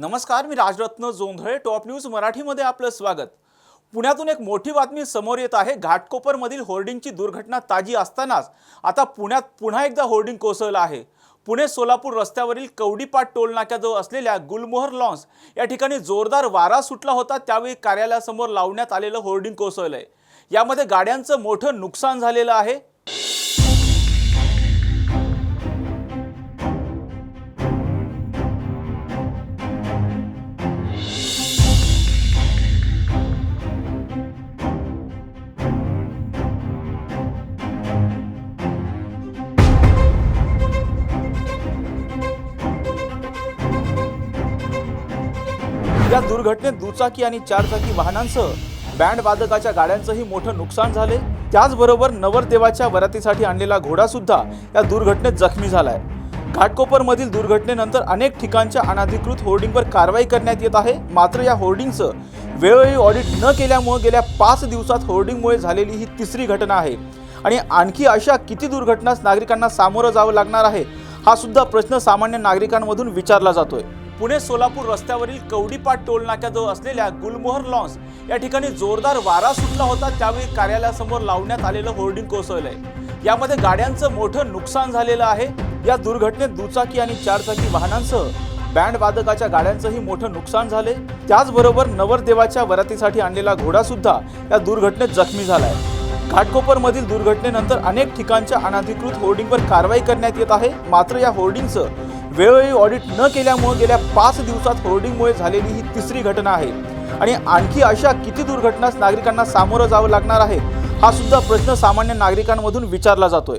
नमस्कार मी Rajratna Jondhale top news मराठीमध्ये आपलं स्वागत. पुण्यातून एक मोठी बातमी समोर येत आहे. घाटकोपरमधील होर्डिंगची दुर्घटना ताजी असतानाच आता पुण्यात पुन्हा एकदा होर्डिंग कोसळलं आहे. पुणे सोलापूर रस्त्यावरील कवडीपाट टोल नाक्याजवळ असलेल्या गुलमोहर लॉन्स या ठिकाणी जोरदार वारा सुटला होता. त्यावेळी कार्यालयासमोर लावण्यात आलेलं होर्डिंग कोसळलं आहे यामध्ये गाड्यांचं मोठं नुकसान झालेलं आहे. या दुर्घटनेत दुचाकी आणि चारचाकी वाहनांसह बँड वादकाच्या गाड्यांचंही मोठं नुकसान झाले त्याचबरोबर नवरदेवाच्या वरातीसाठी आणलेला घोडा सुद्धा या दुर्घटनेत जखमी झालाय. घाटकोपरमधील दुर्घटनेनंतर अनेक ठिकाणच्या अनधिकृत होर्डिंगवर कारवाई करण्यात येत आहे. मात्र या होर्डिंगचं वेळोवेळी ऑडिट न केल्यामुळे गेल्या पाच दिवसात होर्डिंगमुळे झालेली ही तिसरी घटना आहे. आणि आणखी अशा किती दुर्घटनास नागरिकांना सामोरं जावं लागणार आहे हा सुद्धा प्रश्न सामान्य नागरिकांमधून विचारला जातोय. पुणे सोलापूर रस्त्यावरील कवडीपाट टोल नाक्याजवळ असलेल्या गुलमोहर लॉन्स या ठिकाणी जोरदार वारा सुटला होता. त्यावेळी कार्यालयासमोर लावण्यात आलेलं होर्डिंग कोसळलंय. यामध्ये गाड्यांचं मोठं नुकसान झालेलं आहे. या दुर्घटनेत दुचाकी आणि चारचाकी वाहनांसह बँड वादकाच्या गाड्यांचंही मोठं नुकसान झाले त्याचबरोबर नवरदेवाच्या वरातीसाठी आणलेला घोडा सुद्धा या दुर्घटनेत जखमी झालाय. घाटकोपरमधील दुर्घटनेनंतर अनेक ठिकाणच्या अनधिकृत होर्डिंगवर कारवाई करण्यात येत आहे. मात्र या होर्डिंगचं वेळोवेळी ऑडिट न केल्यामुळे गेल्या पाच दिवसात होर्डिंगमुळे झालेली ही तिसरी घटना आहे. आणि आणखी अशा किती दुर्घटनास नागरिकांना सामोरं जावं लागणार आहे हा सुद्धा प्रश्न सामान्य नागरिकांमधून विचारला जातोय.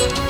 Thank you